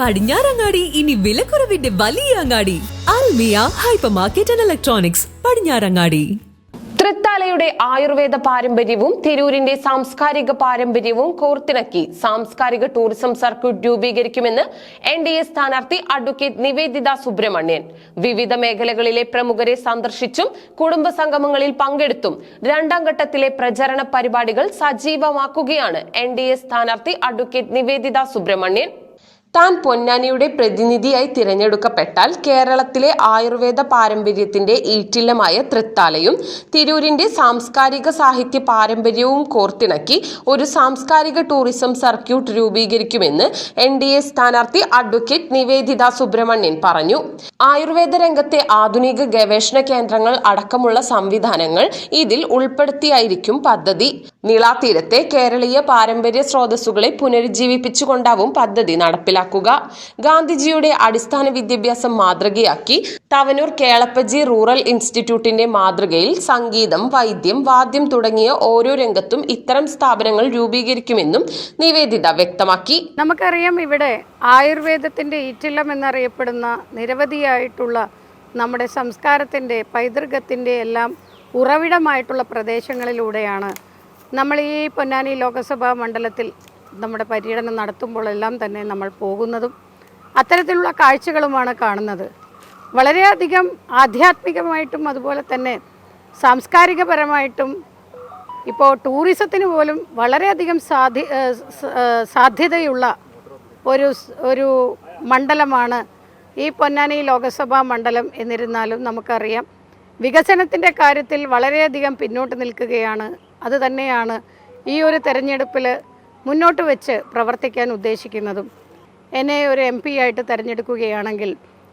പടിഞ്ഞാറങ്ങാടി ഇനി വിലക്കുറവിന്റെ വലിയ അങ്ങാടി. Almiya hyper market and electronics Padinjarangadi. തൃത്താലയുടെ Ayurveda പാരമ്പര്യവും തിരൂരിന്റെ സാംസ്കാരിക പാരമ്പര്യവും കോർത്തിണക്കി സാംസ്കാരിക ടൂറിസം സർക്യൂട്ട് രൂപീകരിക്കുമെന്ന് എൻ ഡി എ സ്ഥാനാർത്ഥി അഡ്വക്കേറ്റ് നിവേദിത സുബ്രഹ്മണ്യൻ. വിവിധ മേഖലകളിലെ പ്രമുഖരെ സന്ദർശിച്ചും കുടുംബ സംഗമങ്ങളിൽ പങ്കെടുത്തും രണ്ടാം ഘട്ടത്തിലെ പ്രചരണ പരിപാടികൾ സജീവമാക്കുകയാണ് എൻ ഡി എ സ്ഥാനാർത്ഥി അഡ്വക്കേറ്റ് നിവേദിത സുബ്രഹ്മണ്യൻ. താൻ പൊന്നാനിയുടെ പ്രതിനിധിയായി തിരഞ്ഞെടുക്കപ്പെട്ടാൽ കേരളത്തിലെ ആയുർവേദ പാരമ്പര്യത്തിന്റെ ഈറ്റില്ലമായ തൃത്താലയും തിരൂരിന്റെ സാംസ്കാരിക സാഹിത്യ പാരമ്പര്യവും കോർത്തിണക്കി ഒരു സാംസ്കാരിക ടൂറിസം സർക്യൂട്ട് രൂപീകരിക്കുമെന്ന് എൻ ഡി എ സ്ഥാനാർത്ഥി അഡ്വക്കേറ്റ് നിവേദിത സുബ്രഹ്മണ്യൻ പറഞ്ഞു. ആയുർവേദ രംഗത്തെ ആധുനിക ഗവേഷണ കേന്ദ്രങ്ങൾ അടക്കമുള്ള സംവിധാനങ്ങൾ ഇതിൽ ഉൾപ്പെടുത്തിയായിരിക്കും പദ്ധതി. നീളാതീരത്തെ കേരളീയ പാരമ്പര്യ സ്രോതസ്സുകളെ പുനരുജ്ജീവിപ്പിച്ചുകൊണ്ടാവും പദ്ധതി നടപ്പിലാക്കുക. ഗാന്ധിജിയുടെ അടിസ്ഥാന വിദ്യാഭ്യാസം മാതൃകയാക്കി തവനൂർ കേളപ്പജി റൂറൽ ഇൻസ്റ്റിറ്റ്യൂട്ടിന്റെ മാതൃകയിൽ സംഗീതം വൈദ്യം വാദ്യം തുടങ്ങിയ ഓരോ രംഗത്തും ഇത്തരം സ്ഥാപനങ്ങൾ രൂപീകരിക്കുമെന്നും നിവേദിത വ്യക്തമാക്കി. നമുക്കറിയാം ഇവിടെ ആയുർവേദത്തിന്റെ ഈറ്റില്ലം എന്നറിയപ്പെടുന്ന നിരവധിയായിട്ടുള്ള നമ്മുടെ സംസ്കാരത്തിന്റെ പൈതൃകത്തിന്റെ എല്ലാം ഉറവിടമായിട്ടുള്ള പ്രദേശങ്ങളിലൂടെയാണ് നമ്മൾ ഈ പൊന്നാനി ലോകസഭാ മണ്ഡലത്തിൽ നമ്മുടെ പര്യടനം നടത്തുമ്പോഴെല്ലാം തന്നെ നമ്മൾ പോകുന്നതും അത്തരത്തിലുള്ള കാഴ്ചകളുമാണ് കാണുന്നത്. വളരെയധികം ആധ്യാത്മികമായിട്ടും അതുപോലെ തന്നെ സാംസ്കാരികപരമായിട്ടും ഇപ്പോൾ ടൂറിസത്തിന് പോലും വളരെയധികം സാധ്യ സാധ്യതയുള്ള ഒരു ഒരു മണ്ഡലമാണ് ഈ പൊന്നാനി ലോകസഭാ മണ്ഡലം എന്നിരുന്നാലും നമുക്കറിയാം. വികസനത്തിന്റെ കാര്യത്തിൽ വളരെയധികം പിന്നോട്ട് നിൽക്കുകയാണ് അത് തന്നെയാണ് ഈ ഒരു തെരഞ്ഞെടുപ്പിൽ മുന്നോട്ട് വെച്ച് പ്രവർത്തിക്കാൻ ഉദ്ദേശിക്കുന്നതും. എന്നെ ഒരു എം പി ആയിട്ട് തിരഞ്ഞെടുക്കുകയാണെങ്കിൽ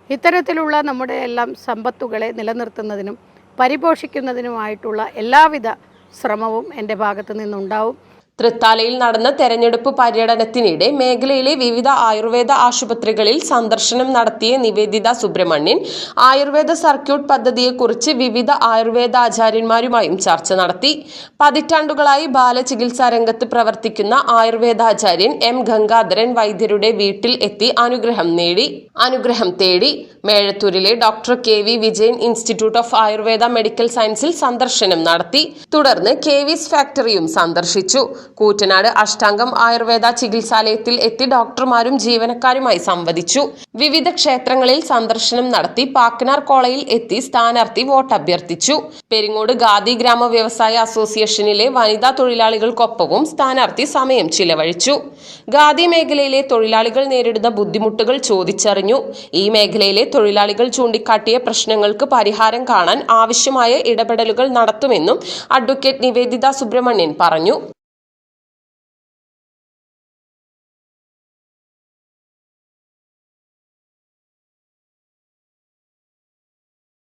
ഇത്തരത്തിലുള്ള നമ്മുടെ എല്ലാം സമ്പത്തുകളെ നിലനിർത്തുന്നതിനും പരിപോഷിക്കുന്നതിനുമായിട്ടുള്ള എല്ലാവിധ ശ്രമവും എന്റെ ഭാഗത്തു നിന്നുണ്ടാവും. തൃത്താലയിൽ നടന്ന തെരഞ്ഞെടുപ്പ് പര്യടനത്തിനിടെ മേഖലയിലെ വിവിധ ആയുർവേദ ആശുപത്രികളിൽ സന്ദർശനം നടത്തിയ നിവേദിത സുബ്രഹ്മണ്യൻ ആയുർവേദ സർക്യൂട്ട് പദ്ധതിയെക്കുറിച്ച് വിവിധ ആയുർവേദ ആചാര്യന്മാരുമായും ചർച്ച നടത്തി. പതിറ്റാണ്ടുകളായി ബാലചികിത്സാ രംഗത്ത് പ്രവർത്തിക്കുന്ന ആയുർവേദാചാര്യൻ എം ഗംഗാധരൻ വൈദ്യരുടെ വീട്ടിൽ എത്തി അനുഗ്രഹം നേടി. അനുഗ്രഹം തേടി. മേഴത്തൂരിലെ doctor K V Vijayan institute of Ayurveda medical സയൻസിൽ സന്ദർശനം നടത്തി. തുടർന്ന് കെ വിസ് ഫാക്ടറിയും സന്ദർശിച്ചു. കൂറ്റനാട് അഷ്ടാംഗം ആയുർവേദ ചികിത്സാലയത്തിൽ എത്തി ഡോക്ടർമാരും ജീവനക്കാരുമായി സംവദിച്ചു. വിവിധ ക്ഷേത്രങ്ങളിൽ സന്ദർശനം നടത്തി പാക്കനാർ കോളയിൽ എത്തി സ്ഥാനാർത്ഥി വോട്ട് അഭ്യർത്ഥിച്ചു. പെരിങ്ങോട് ഗാദി ഗ്രാമ വ്യവസായ അസോസിയേഷനിലെ വനിതാ തൊഴിലാളികൾക്കൊപ്പവും സ്ഥാനാർത്ഥി സമയം ചിലവഴിച്ചു. ഖാദി മേഖലയിലെ തൊഴിലാളികൾ നേരിടുന്ന ബുദ്ധിമുട്ടുകൾ ചോദിച്ചറിഞ്ഞു. ഈ മേഖലയിലെ തൊഴിലാളികൾ ചൂണ്ടിക്കാട്ടിയ പ്രശ്നങ്ങൾക്ക് പരിഹാരം കാണാൻ ആവശ്യമായ ഇടപെടലുകൾ നടത്തുമെന്നും അഡ്വക്കേറ്റ് നിവേദിത സുബ്രഹ്മണ്യൻ പറഞ്ഞു.